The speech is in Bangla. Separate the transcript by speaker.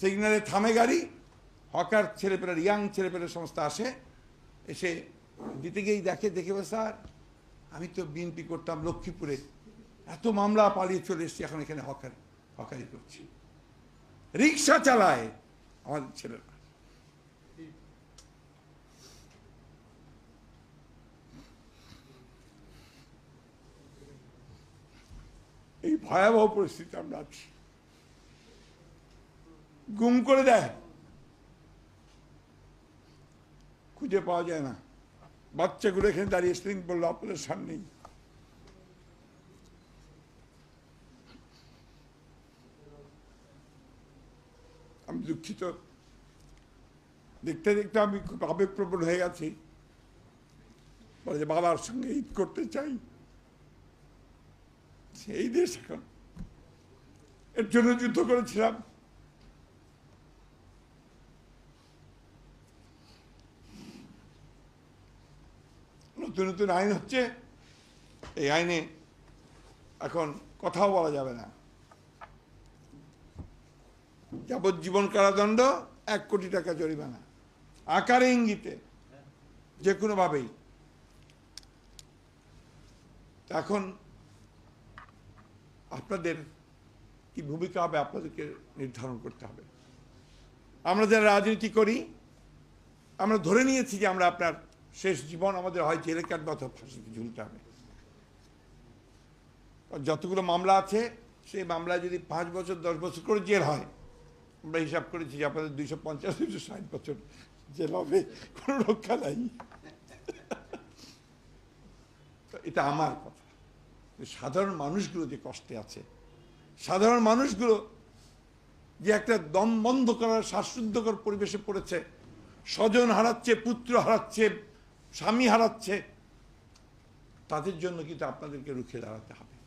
Speaker 1: সিগনালে থামে গাড়ি, হকার ছেলেপেলের, ইয়াং ছেলেপেলের সমস্ত আসে, এসে দিতে গিয়েই দেখে দেখে স্যার, আমি তো বিএনপি করতাম লক্ষ্মীপুরে। এত মামলা পালিয়ে চলে এসেছি, এখন এখানে হকার, হকারি করছি। রিক্সা চালায় আমাদের ছেলেরা। এই ভয়াবহ পরিস্থিতি আমরা আছি। গুম করে দেয়। খুঁজে পাওয়া যায় না। বাচ্চাগুলো এখানে দাঁড়িয়ে স্প্রিং বলল, আপনাদের সামনেই আমি দুঃখিত। দেখতে দেখতে আমি খুব আবেগপ্রবণ হয়ে গেছি। বলে যে, বাবার সঙ্গে ঈদ করতে চাই। সেই দেশ এখন। এর জন্য যুদ্ধ করেছিলাম। নতুন নতুন আইন হচ্ছে। এই আইনে এখন কথাও বলা যাবে না। যাবজ্জীবন কারাদণ্ড, এক কোটি টাকা জরিমানা। আকারে ইঙ্গিতে যে কোনোভাবেই এখন আপনাদের কি ভূমিকা হবে আপনাদেরকে নির্ধারণ করতে হবে। আমরা যারা রাজনীতি করি, আমরা ধরে নিয়েছি যে আমরা আপনার শেষ জীবন আমাদের হয় জেলে কাটবে অথবা ফাঁসিতে ঝুলতে হবে। যতগুলো মামলা আছে, সেই মামলায় যদি পাঁচ বছর, দশ বছর করে জেল হয়, আমরা হিসাব করেছি যে আপনাদের দুইশো পঞ্চাশ, দুইশো ষাট বছর জেল হবে, কোনো রক্ষা নাই। এটা আমার কথা। সাধারণ মানুষগুলো যে কষ্টে আছে, সাধারণ মানুষগুলো যে একটা দম বন্ধ করার, শ্বাসরুদ্ধকর পরিবেশে পড়েছে, স্বজন হারাচ্ছে, পুত্র হারাচ্ছে স্বামী হারাচ্ছে তাদের জন্য কিন্তু আপনাদেরকে রুখে দাঁড়াতে হবে।